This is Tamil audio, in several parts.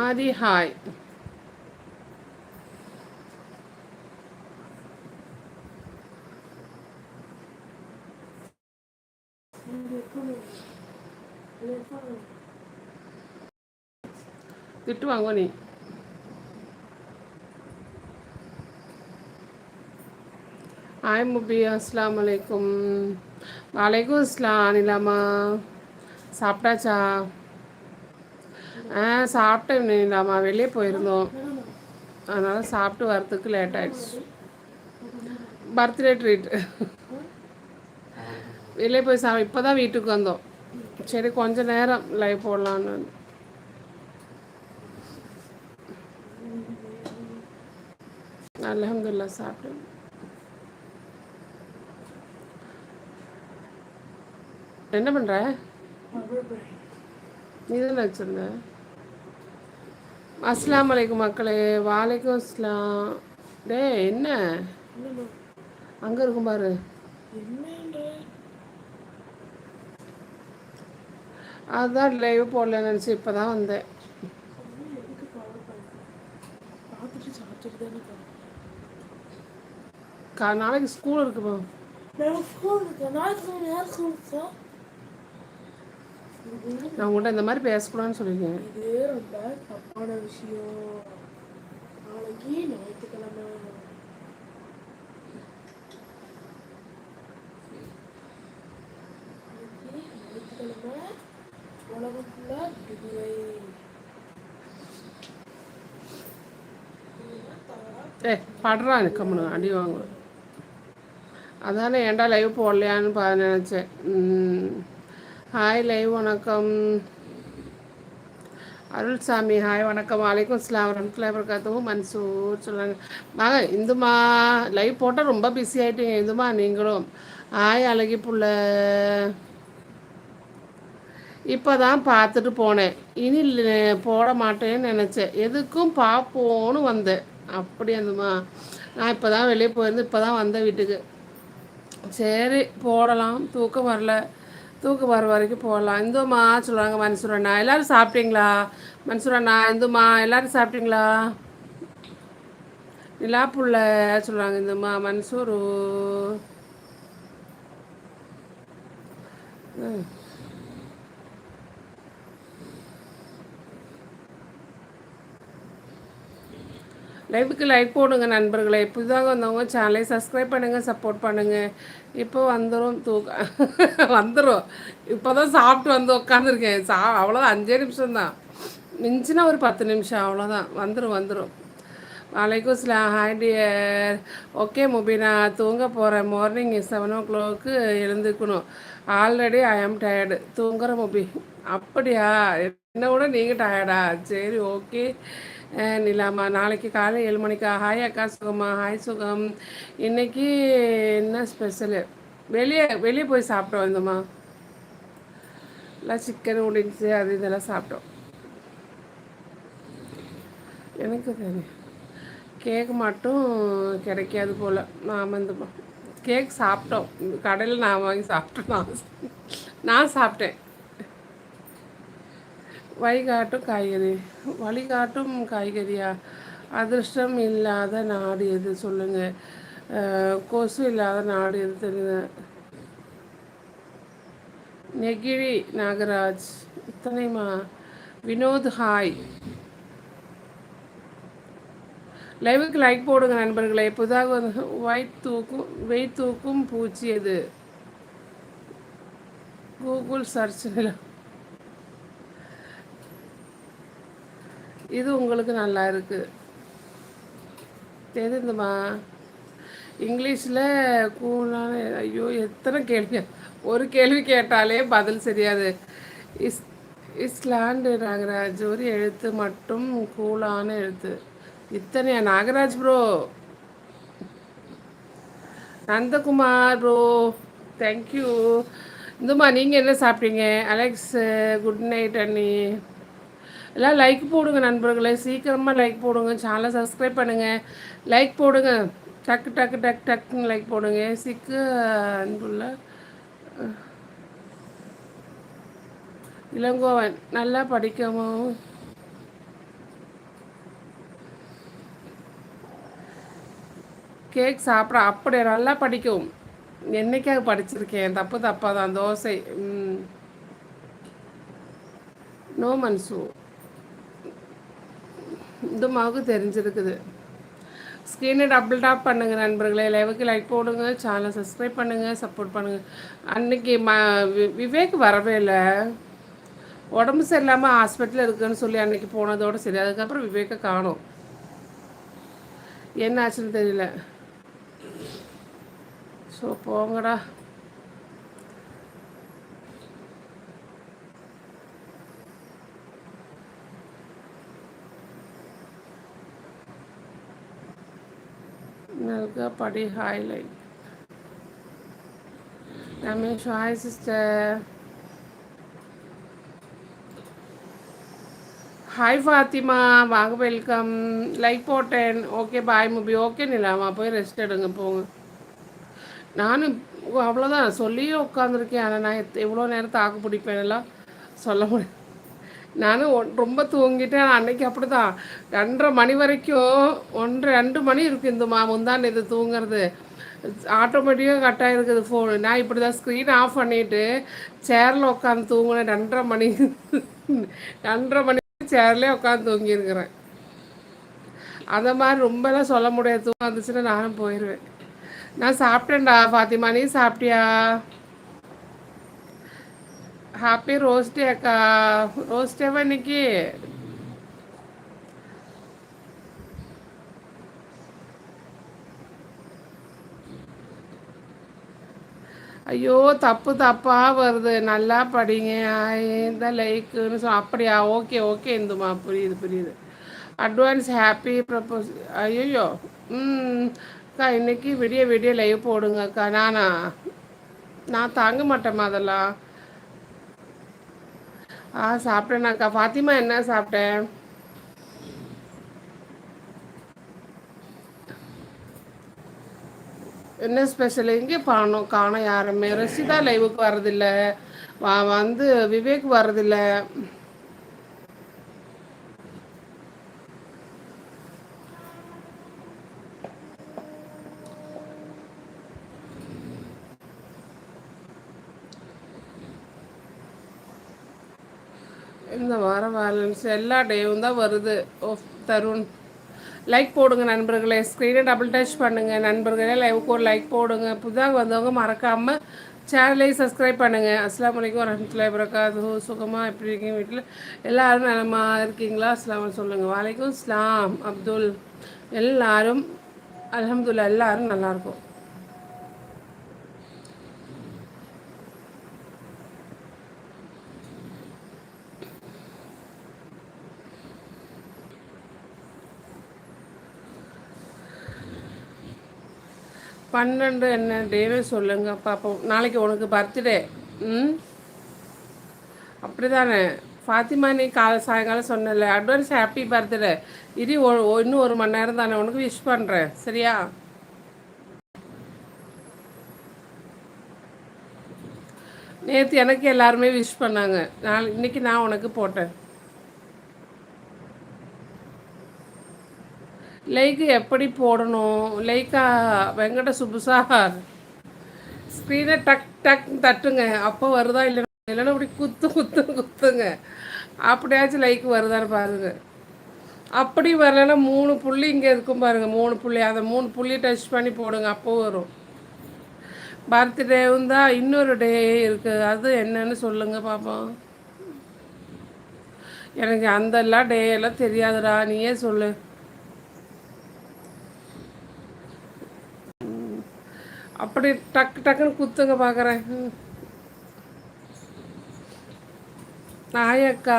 ஆதி ஹாய் திட்டு வாங்க நீ ஹாய் முபி அஸ்லாம் வலைக்கும் வலைக்கும் அஸ்லாம் நிலாமா சாப்பிட்டாச்சா ஆ சாப்பிட்டேன் அம்மா வெளியே போயிருந்தோம். அதனால் சாப்பிட்டு வரத்துக்கு லேட் ஆகிடுச்சு பர்த்டே ட்ரீட் வெளியே போய் சா இப்போ தான் வீட்டுக்கு வந்தோம். சரி கொஞ்ச நேரம் லைவ் போடலான்னு. அலமதுல்லா சாப்பிட்டேன். என்ன பண்ணுற நீ தானே வச்சுருந்தேன் அஸ்லாம் வலைக்கும் மக்களே வாலைக்கும் அஸ்லாம் டே என்ன? அங்கே இருக்கும் பாரு. அதுதான் லைவ் போடல நினச்சி இப்போ தான் வந்தேன் நாளைக்கு ஸ்கூல் இருக்குமா? நான் உங்கள்கிட்ட இந்த மாதிரி பேசக்கூடாதுன்னு சொல்லியிருக்கேன். இது ரொம்ப தப்பான விஷயம். நாளைக்கு ஞாயிற்றுக்கிழமை. ஞாயிற்றுக்கிழமை உலகம் ஃபுல்லாக விடுமுறை ஏ படுறான் கம்முனு அடி வாங்குவேன் அதானே ஏன்டா லைவ் போடலையான்னு நினச்சேன். ஹாய் லைவ் வணக்கம். அருள்சாமி ஹாய் வணக்கம். வலைக்கும் அஸ்லாம். வரமத்துல வரகாத்துவும் மன்சூர் சொல்லுவாங்க வாங்க இந்துமா லைவ் போட்டால் ரொம்ப பிஸி ஆகிட்டீங்க இந்துமா நீங்களும். ஹாய் அழகி புள்ள. இப்போ தான் பார்த்துட்டு போனேன். இனி போட மாட்டேன்னு நினச்சேன். எதுக்கும் பார்ப்போன்னு வந்தேன். அப்படி அந்தமா நான் இப்போ தான் வெளியே போயிருந்து இப்போ தான் வந்தேன் வீட்டுக்கு. சரி போடலாம். தூக்கம் வரல. தூக்கு வர வரைக்கும் போகலாம். இந்துமா சொல்லுவாங்க மன்சூரண்ணா எல்லோரும் சாப்பிட்டீங்களா? மன்சூரண்ணா இந்துமா எல்லோரும் சாப்பிட்டீங்களா? நிலா புள்ள சொல்லுவாங்க இந்துமா மன்சூரு. ம். லைவுக்கு லைக் போடுங்க நண்பர்களே. புதிதாக வந்தவங்க. சேனலை சப்ஸ்கிரைப் பண்ணுங்கள் சப்போர்ட் பண்ணுங்கள் இப்போ வந்துடும் தூக்க வந்துடும் இப்போ தான் சாப்பிட்டு வந்து உட்காந்துருக்கேன் சா அவ்வளோதான் அஞ்சே நிமிஷம் தான் மிஞ்சினா ஒரு பத்து நிமிஷம். அவ்வளோதான் வந்துடும் வந்துடும் வலைக்கும் ஸ்லாம் ஹாய் டியர் ஓகே முபினா. தூங்க போகிறேன் மார்னிங் செவன் ஓ கிளாக்கு எழுந்துக்கணும் ஆல்ரெடி ஐ ஆம் டயர்டு தூங்குற முபி. அப்படியா? என்ன விட நீங்கள் டயர்டா சரி ஓகே நிலாமா நாளைக்கு காலை ஏழு மணிக்கா ஹாய் அக்கா சுகமா ஹாய் சுகம். இன்னைக்கு என்ன ஸ்பெஷலு வெளியே வெளியே போய் சாப்பிட்டோம் இந்தம்மா. எல்லாம் சிக்கன் நூடுல்ஸு அது இதெல்லாம் சாப்பிட்டோம். எனக்கு தெரியும். கேக் மட்டும் கிடைக்காது போல். நாம் இந்த கேக் சாப்பிட்டோம். கடையில் நான் வாங்கி சாப்பிட்டோம் நான் நான் சாப்பிட்டேன். வழிகாட்டும் காய்கறி. வழிகாட்டும் காய்கறியா? அதிர்ஷ்டம் இல்லாத நாடு எது? சொல்லுங்கள் கொசு இல்லாத நாடு எது தெரியுது? நெகிழி நாகராஜ். இத்தனைமா வினோத் ஹாய். லைவுக்கு லைக் போடுங்க நண்பர்களை. புதாக வந்து ஒயிட் தூக்கும் வெயிட் தூக்கும் பூச்சி எது? கூகுள் சர்ச்சில் இது உங்களுக்கு நல்லா இருக்குது தெரிந்துமா இங்கிலீஷில் கூலான ஐயோ எத்தனை கேள்வி. ஒரு கேள்வி கேட்டாலே பதில் சரியாது இஸ் இஸ்லாண்டு நாகராஜ் ஒரு எழுத்து மட்டும் கூலான எழுத்து. இத்தனையா? Nagaraj bro Nandakumar bro thank you இந்துமா நீங்கள் என்ன சாப்பிட்டீங்க? அலெக்ஸ் குட் நைட் அண்ணி. எல்லாம் லைக் போடுங்க நண்பர்களே. சீக்கிரமாக லைக் போடுங்க. சேனலை சப்ஸ்கிரைப் பண்ணுங்கள் லைக் போடுங்க. டக்கு டக்கு டக் டக்குன்னு லைக் போடுங்க. சிக்கு அன்புள்ள இளங்கோவன் நல்லா படிக்கவும் கேக் சாப்பிட அப்படி நல்லா படிக்கும் என்னைக்காக படிச்சிருக்கேன். தப்பு தப்பாக தான் தோசை நோ மன்சூர் இந்துமாவுக்கு தெரிஞ்சிருக்குது. ஸ்க்ரீனை டபுள் டாப் பண்ணுங்கள் நண்பர்களே. லைவுக்கு லைக் போடுங்க. சேனலை சப்ஸ்கிரைப் பண்ணுங்கள் சப்போர்ட் பண்ணுங்கள் அன்னைக்கு ம விவேக் வரவே இல்லை. உடம்பு சரியில்லாமல் ஹாஸ்பிட்டலில் இருக்குன்னு சொல்லி அன்னைக்கு போனதோடு சரி. அதுக்கப்புறம் விவேக்கை காணும். என்ன ஆச்சுன்னு தெரியல. ஸோ போங்கடா. Nalga Padi highlight. Ramesh, hi hi Fathima வாங்க வெல்கம் லைக் போட்டேன் ஓகே பாய் மூபி ஓகே நிலாமா போய் ரெஸ்ட் எடுங்க போங்க நானும் அவ்வளோதான் சொல்லியே உட்காந்துருக்கேன் ஆனால் நான் எவ்வளோ நேரம் தாக்கு பிடிப்பேன் எல்லாம் சொல்ல முடியும் நானும் ஒன் ரொம்ப தூங்கிட்டேன். அன்னைக்கு அப்படி தான் ரெண்டரை மணி வரைக்கும் ஒன்று ரெண்டு மணி இருக்குது இந்த மா முந்தான் இது தூங்குறது. ஆட்டோமேட்டிக்காக கட் ஆகிருக்குது ஃபோனு நான் இப்படி தான் ஸ்க்ரீன் ஆஃப் பண்ணிவிட்டு சேரில் உட்காந்து தூங்கினேன். ரெண்டரை மணி ரெண்டரை மணி சேர்லேயே உட்காந்து தூங்கியிருக்கிறேன். அந்த மாதிரி ரொம்பலாம் சொல்ல முடியாது. தூக்கம் வந்துச்சுன்னா நானும் போயிடுவேன் நான் சாப்பிட்டேன்டா பாத்திமா நீ சாப்பிட்டியா? ஹாப்பி ரோஸ்டே அக்கா ரோஸ்டேவா இன்னைக்கு ஐயோ தப்பு தப்பாக வருது நல்லா படிங்க இந்த லைக்குன்னு சொல் அப்படியா ஓகே ஓகே இந்துமா புரியுது புரியுது அட்வான்ஸ் ஹாப்பி ப்ரப்போஸ் ஐயோ ம் அக்கா இன்னைக்கு விடிய விடிய லைவ் போடுங்க அக்கா நானா நான் தாங்க மாட்டேம்மா அதெல்லாம் ஆ சாப்பிட்டேனாக்கா. ஃபாத்திமா என்ன சாப்பிட்டேன் என்ன ஸ்பெஷல் எங்கே பானோம் காணோம் யாருமே. ரசிதா லைவுக்கு வர்றதில்ல. வந்து விவேக் வர்றதில்ல. இந்த வாரம் வேலன்ஸ் எல்லா டேவும் தான் வருது. ஓ தருண். லைக் போடுங்க நண்பர்களே. ஸ்க்ரீனை டபுள் டச் பண்ணுங்கள் நண்பர்களே லைவுக்கு ஒரு லைக் போடுங்க. புதுதாக வந்தவங்க மறக்காமல் சேனலையும் சப்ஸ்கிரைப் பண்ணுங்கள் அஸ்லாம் வலைக்கம் வரமத்துல வரகாது சுகமாக எப்படி இருக்கீங்க வீட்டில்? எல்லோரும் நலமாக இருக்கீங்களா? அஸ்லாம் சொல்லுங்கள் வலைக்கும் இஸ்லாம் அப்துல் எல்லாரும் அலமதுல்லா எல்லோரும் நல்லாயிருக்கும் பன்னெண்டு என்ன? டேவே சொல்லுங்க. பார்ப்போம் நாளைக்கு உனக்கு பர்த்டே ம்? அப்படி தானே ஃபாத்திமா நீ காலை சாயங்காலம் சொன்னல அட்வான்ஸ் ஹாப்பி பர்த்டே இரு இன்னும் ஒரு மணி நேரம் தானே. உனக்கு விஷ் பண்ணுறேன் சரியா? நேற்று எனக்கு எல்லாருமே விஷ் பண்ணாங்க. நாளை இன்னைக்கு நான் உனக்கு போட்டேன். லைக்கு எப்படி போடணும்? லைக்கா வெங்கட சுபுசார் ஸ்க்ரீனை டக் டக் தட்டுங்க. அப்போ வருதா இல்லை இல்லைன்னா அப்படி குத்து குத்து குத்துங்க. அப்படியாச்சும் லைக் வருதான்னு பாருங்க. அப்படி வரலன்னா மூணு புள்ளி இங்கே இருக்கும் பாருங்க. மூணு புள்ளி. அதை மூணு புள்ளி டச் பண்ணி போடுங்க. அப்போ வரும். பர்த்டேவும் தான் இன்னொரு டே இருக்குது அது என்னன்னு சொல்லுங்கள் பார்ப்போம் எனக்கு அந்தெல்லாம் டே எல்லாம் தெரியாதுடா. நீயே சொல்லு. அப்படி டக்கு டக்குன்னு குத்துங்க பார்க்குறேன் நாயக்கா.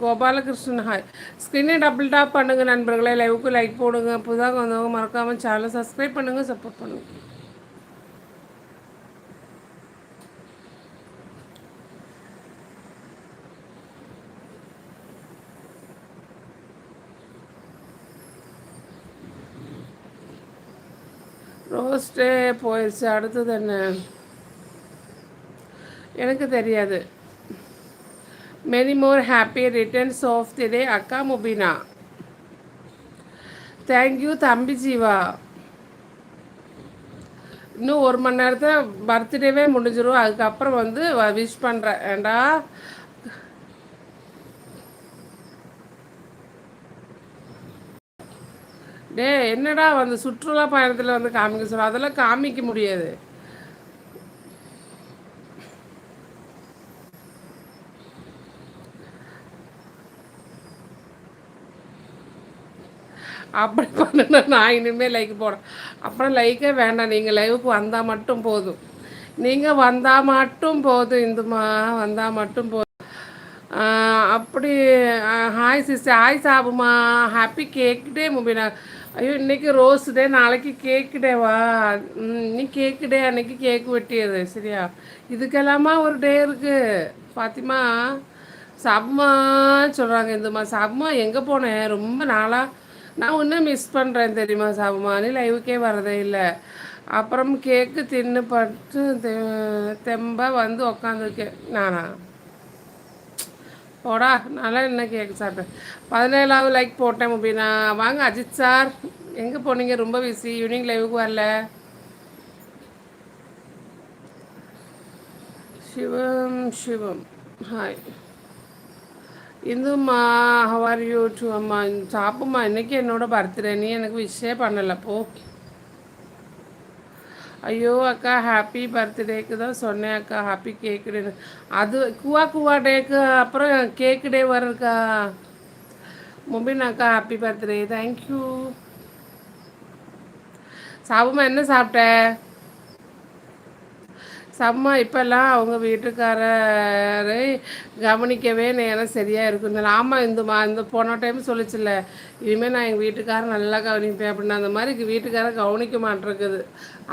கோபாலகிருஷ்ணன் ஹாய். ஸ்க்ரீனை டபுள் டாப் பண்ணுங்கள் நண்பர்களே. லைவுக்கு லைக் போடுங்க. புதாக வந்தவங்க மறக்காமல் சேனலை சப்ஸ்கிரைப் பண்ணுங்கள் சப்போர்ட் பண்ணுங்கள் ரோஸ்டே போயிடுச்சு. அடுத்தது என்ன? எனக்கு தெரியாது. Many more happy returns of the day அக்கா முபினா. தேங்க்யூ தம்பி ஜீவா. இன்னும் ஒரு மணி நேரத்தில் பர்த்டேவே முடிஞ்சிடும் அதுக்கப்புறம் வந்து விஷ் பண்ணுறேன் ஏண்டா? டே என்னடா வந்து சுற்றுலா பயணத்தில் வந்து காமிக்க சொல்ல அதெல்லாம் காமிக்க முடியாது. அப்படி பண்ணுனா நான் இனிமேல் லைக் போடுறேன் அப்புறம் லைக்கே வேண்டாம். நீங்கள் லைவுக்கு வந்தால் மட்டும் போதும். நீங்கள் வந்தால் மட்டும் போதும் இந்துமா. வந்தால் மட்டும் போதும் ஆஹ் அப்படி hi sister hi சாபுமா. Happy cake day Mubina. ஐயோ இன்னைக்கு ரோஸ் டே நாளைக்கு கேக்கு டேவா ம், நீ கேக்கு டே அன்னைக்கு கேக்கு வெட்டியது சரியா? இதுக்கெல்லாமா ஒரு டே இருக்கு. பாத்திமா சப்மா சொல்கிறாங்க இந்துமா. சப்மா எங்கே போனேன் ரொம்ப நாளாக நான் இன்னும் மிஸ் பண்ணுறேன் தெரியுமா சப்மா? நீ லைவுக்கே வரதே இல்லை. அப்புறம் கேக்கு தின்னு பட்டு தெ- வந்து உக்காந்துருக்கேன். நானா? போடா நல்லா என்ன கேக் சார் பதினேழாவது லைக் போட்டேன் அப்படின்னா வாங்க அஜித் சார். எங்கே போனீங்க? ரொம்ப பிஸி ஈவினிங் லைவுக்கு வரல. சிவம் சிவம். ஹாய் இந்தும்மா ஹவர் யூ டூ அம்மா சாப்பிடுமா இன்னைக்கு என்னோட பர்த்டே நீ எனக்கு விஷயம் பண்ணலை. போ. ஐயோ அக்கா ஹாப்பி பர்த்டேக்கு தான் சொன்னேன் அக்கா ஹாப்பி கேக்கு டே அது குவா குவா டேக்கு அப்புறம் கேக்கு டே வருக்கா முபின் அக்கா ஹாப்பி பர்த்டே தேங்க்யூ சாபுமா என்ன சாப்பிட்ட? சம்மா இப்போல்லாம் அவங்க வீட்டுக்காரரை கவனிக்கவே நேரம் சரியாக இருக்கும். ஆமாம் இந்துமா இந்த போன டைம் சொல்லிச்சுல இனிமேல் நான் எங்கள் வீட்டுக்காரர் நல்லா கவனிப்பேன் அப்படின்னு அந்த மாதிரி எங்கள் வீட்டுக்காரர் கவனிக்க மாட்டேருக்குது.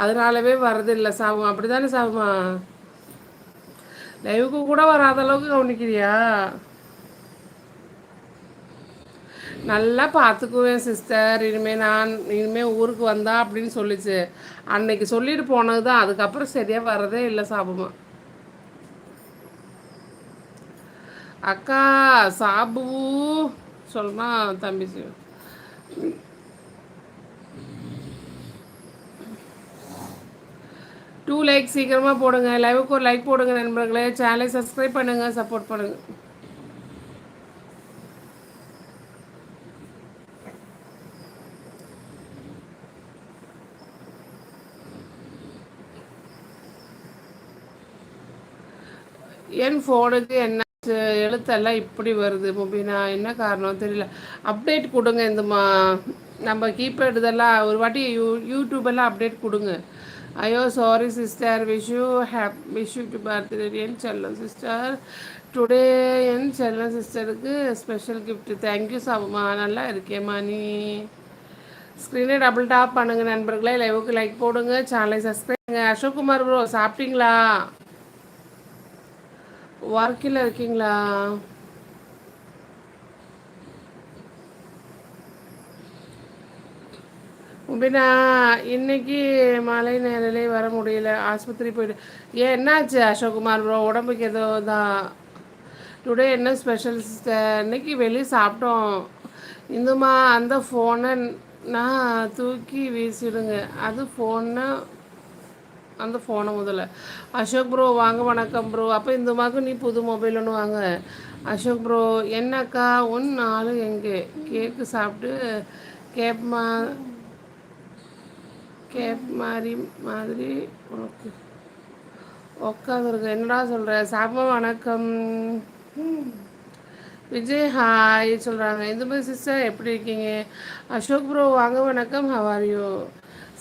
அதனாலவே வரதில்லை சாபம். அப்படி தானே சாபமா லைவுக்கு கூட வராத அளவுக்கு கவனிக்கிறியா? நல்லா பார்த்துக்குவேன் சிஸ்டர் இனிமேல் நான் இனிமேல் ஊருக்கு வந்தா அப்படின்னு சொல்லிச்சு. அன்னைக்கு சொல்லிட்டு போனது தான் அதுக்கப்புறம் சரியாக வரதே இல்லை சாபமா. அக்கா சாபு சொல்லுமா தம்பி டூ லைக் சீக்கிரமாக போடுங்க. லைவுக்கு ஒரு லைக் போடுங்க நண்பர்களே. சேனலை சப்ஸ்கிரைப் பண்ணுங்கள் சப்போர்ட் பண்ணுங்கள் என் ஃபோனுக்கு என்ன எழுத்தெல்லாம் இப்படி வருது முபினா? என்ன காரணம்? தெரியல. அப்டேட் கொடுங்க இந்த மா நம்ம கீபேட் இதெல்லாம் ஒரு வாட்டி யூ யூடியூபெல்லாம் அப்டேட் கொடுங்க. ஐயோ sorry sister wish you happy wish to birthday என் செல்லம் சிஸ்டர் டுடே என் செல்லம் சிஸ்டருக்கு ஸ்பெஷல் gift. தேங்க்யூ சாபுமா நல்லா இருக்கேம்மா நீ. ஸ்க்ரீனை டபுள் டாப் பண்ணுங்கள் நண்பர்களே. லைவுக்கு லைக் போடுங்க. சேனலை சப்ஸ்கிரைப் பண்ணுங்க. அசோக் குமார் ப்ரோ சாப்பிட்டீங்களா? ஒர்க்கில் இருக்கீங்களா? முபினா இன்னைக்கு மழை நேரிலே வர முடியல. ஆஸ்பத்திரி போயிட்டு ஏன் என்னாச்சு அசோக்குமார் ப்ரோ உடம்புக்கு ஏதோ தான் டுடே என்ன ஸ்பெஷல் சிஸ்டர் இன்னைக்கு வெளியே சாப்பிட்டோம். இந்துமா அந்த ஃபோனை நான் தூக்கி வீசிடுங்க. அது ஃபோனை அந்த ஃபோனை முதல்ல. அசோக் ப்ரோ வாங்க வணக்கம் ப்ரோ அப்போ இந்த மாதிரி நீ புது மொபைல் ஒன்று வாங்க. அசோக் ப்ரோ என்னக்கா? ஒன் நாலு எங்கே? கேக்கு சாப்பிட்டு கேப் மா கேப் மாதிரி மாதிரி உனக்கு உட்காந்துருக்க என்னடா சொல்கிற சாப்பா வணக்கம். விஜய் ஹாய் சொல்கிறாங்க இந்த மாதிரி சிஸ்டர் எப்படி இருக்கீங்க? அசோக் ப்ரோ வாங்க வணக்கம். ஹவாரியோ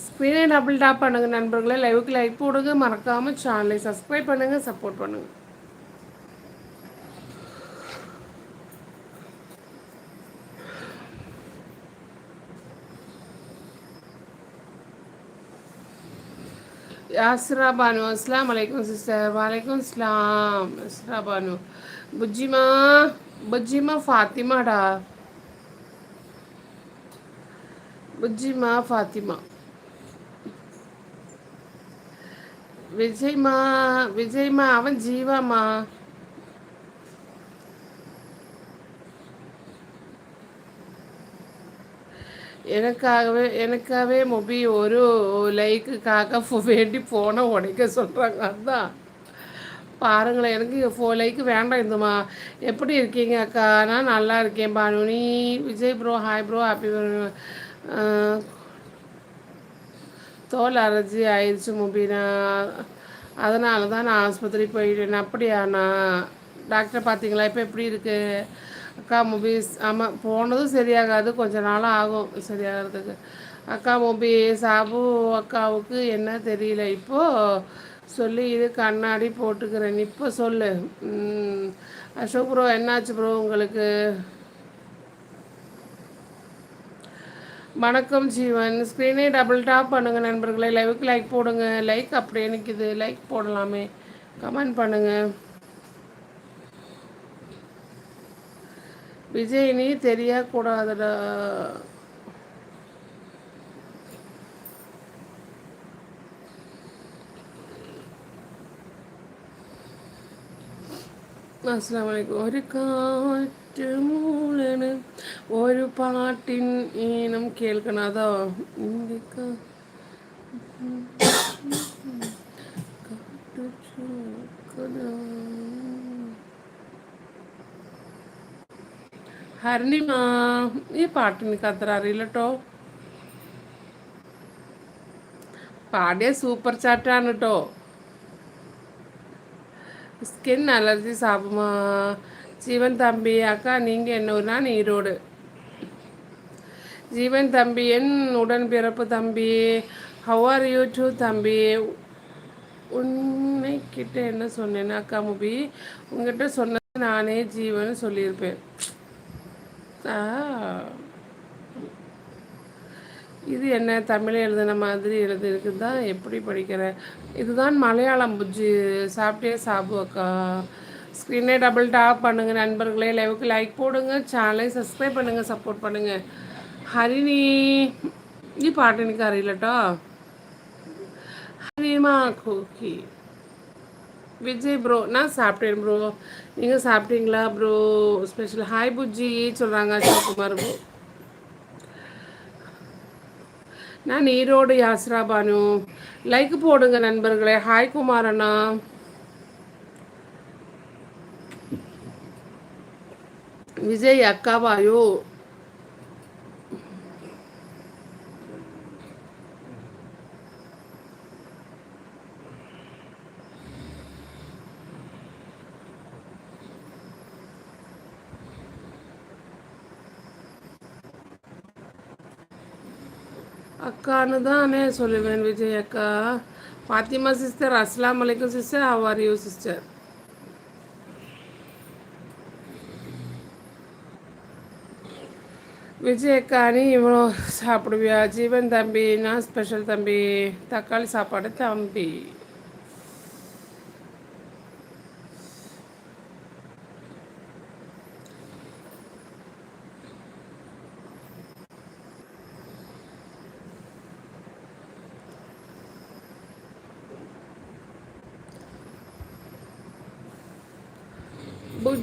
ஸ்க்ரீனை டபுள் டாப் பண்ணுங்க நண்பர்களே. லைவுக்கு லைக் போடுங்க. மறக்காமல் சேனலை சப்ஸ்கிரைப் பண்ணுங்க. சப்போர்ட் பண்ணுங்க. யாஸ்ரா பானு. அஸ்லாம் வலைக்கம் சிஸ்டர் வலைக்கும் அஸ்லாம் அஸ்ரா பானு. புஜ்ஜிமா. புஜ்ஜிமா ஃபாத்திமாடா புஜ்ஜிமா ஃபாத்திமா விஜய்மா விஜய்மா அவன் ஜீவாமா எனக்காகவே எனக்காகவே மொபி ஒரு லைக்குக்காக வேண்டி போன உடைக்க சொல்கிறாங்க அதுதான் பாருங்களேன் எனக்கு ஃபோர் லைக்கு வேண்டாம் இந்தம்மா எப்படி இருக்கீங்க அக்கா? நான் நல்லா இருக்கேன் பானுனி Vijay bro hi bro happy தோல் அரைஞ்சி ஆயிடுச்சு முபீனா. அதனால தான் நான் ஆஸ்பத்திரி போயிட்டேன். அப்படியா நான் டாக்டர் பார்த்தீங்களா? இப்போ எப்படி இருக்கு? அக்கா முபீஸ் ஆமாம் போனதும் சரியாகாது. கொஞ்ச நாள் ஆகும் சரியாகிறதுக்கு. அக்கா முபீஸ் சாபு அக்காவுக்கு என்ன தெரியல. இப்போது சொல்லி இது கண்ணாடி போட்டுக்கிறேன். இப்போ சொல்லு. அசோக் ப்ரோ என்னாச்சு ப்ரோ உங்களுக்கு? வணக்கம் ஜீவன். ஸ்க்ரீனே டபுள் டாப் பண்ணுங்க நண்பர்களே. லைவுக்கு லைக் போடுங்க. லைக் அப்படியே நிற்கிது லைக் போடலாமே. கமெண்ட் பண்ணுங்க. விஜய் நீ தெரியக்கூடாதுடா. അസ്സാം വലൈക്കും ഒരു കാറ്റ് മൂളണ് ഒരു പാട്ടിൻ ഈണം കേൾക്കണം. അതോ. ഹരണിമ ഈ പാട്ട് എനിക്ക് അത്ര അറിയില്ല കേട്ടോ പാടിയ സൂപ്പർ ചാറ്റാണ് കേട്ടോ ஸ்கின் அலர்ஜி சாப்பிடுமா? ஜீவன் தம்பி அக்கா நீங்கள் என்ன நான் ஈரோடு. ஜீவன் தம்பி என் உடன்பிறப்பு தம்பி ஹவ் ஆர் யூ டூ தம்பி. உன்னை கிட்ட என்ன சொன்னேன்னா அக்கா முபி உங்ககிட்ட சொன்னது நானே ஜீவன் சொல்லியிருப்பேன். ஆ. இது என்ன தமிழ் எழுதின மாதிரி எழுதிருக்கு தான் எப்படி படிக்கிறேன் இதுதான் மலையாளம் புஜ்ஜி சாப்பிட்டே சாபு அக்கா ஸ்க்ரீனே டபுள் டாப் பண்ணுங்கள் நண்பர்களே லைவுக்கு லைக் போடுங்க சேனலை சப்ஸ்கிரைப் பண்ணுங்கள் சப்போர்ட் பண்ணுங்கள் ஹரிணி ഈ പാട്ട് എനിക്ക് അറിയില്ല കേട്ടോ ஹரிமா கோகி விஜய் ப்ரோ நான் சாப்பிட்டேன் ப்ரோ நீங்கள் சாப்பிட்டீங்களா ப்ரோ ஸ்பெஷல் ஹாய் புஜ்ஜி சொல்கிறாங்க அசோக்குமார் ப்ரோ நான் ஈரோடு யாஸ்ரா பானு. லைக் போடுங்க நண்பர்களே. ஹாய் குமாரண்ணா விஜய் அக்காவாயோ அக்கான்னு தானே சொல்லுவேன் விஜய் அக்கா. பாத்திமா சிஸ்டர் அஸ்லாம் வலைக்கும் sister how are you sister Vijay அக்கா நீ இவ்வளோ சாப்பிடுவியா? ஜீவன் தம்பி நான் ஸ்பெஷல் தம்பி. தக்காளி சாப்பாடு தம்பி.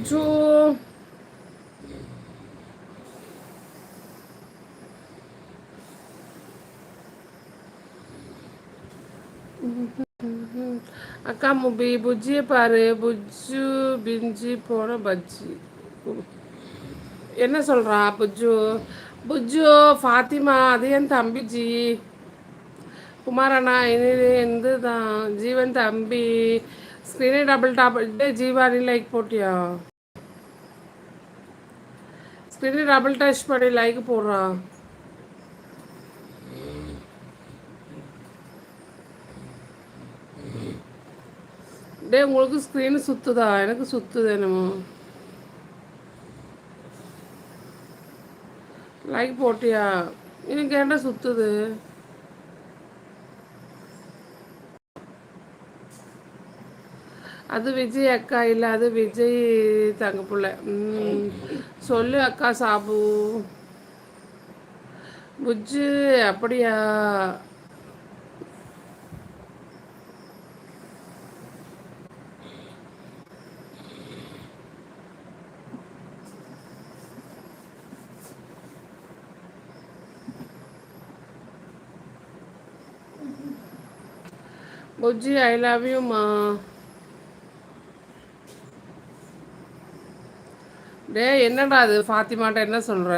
புஜ்ஜு அக்கா முபி புஜ்ஜியை பாரு. புஜ்ஜு பிஞ்சி போன பஜ்ஜி. என்ன சொல்கிறா புஜ்ஜு? புஜ்ஜு ஃபாத்திமா அது என் தம்பிஜி. குமாரண்ணா இது எந்த தான் ஜீவன் தம்பி. ஸ்க்ரீனே டபுள் டாப் டே ஜீவானி லைக் போட்டியா? ஸ்க்ரீனை டபுள் டச் பண்ணி லைக் போடுறான் டே உங்களுக்கு ஸ்க்ரீன் சுத்துதா எனக்கு சுத்துது என்னமோ லைக் போட்டியா எனக்கு ஏன்டா சுத்துது அது விஜய் அக்கா இல்லை அது விஜய் தங்க பிள்ளை. சொல்லு அக்கா சாபு. புஜ்ஜு அப்படியா? புஜ்ஜி ஐ லவ் யூ மா. டேய் என்னடா அது ஃபாத்திமாட்ட என்ன சொல்கிற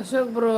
அசோக் ப்ரோ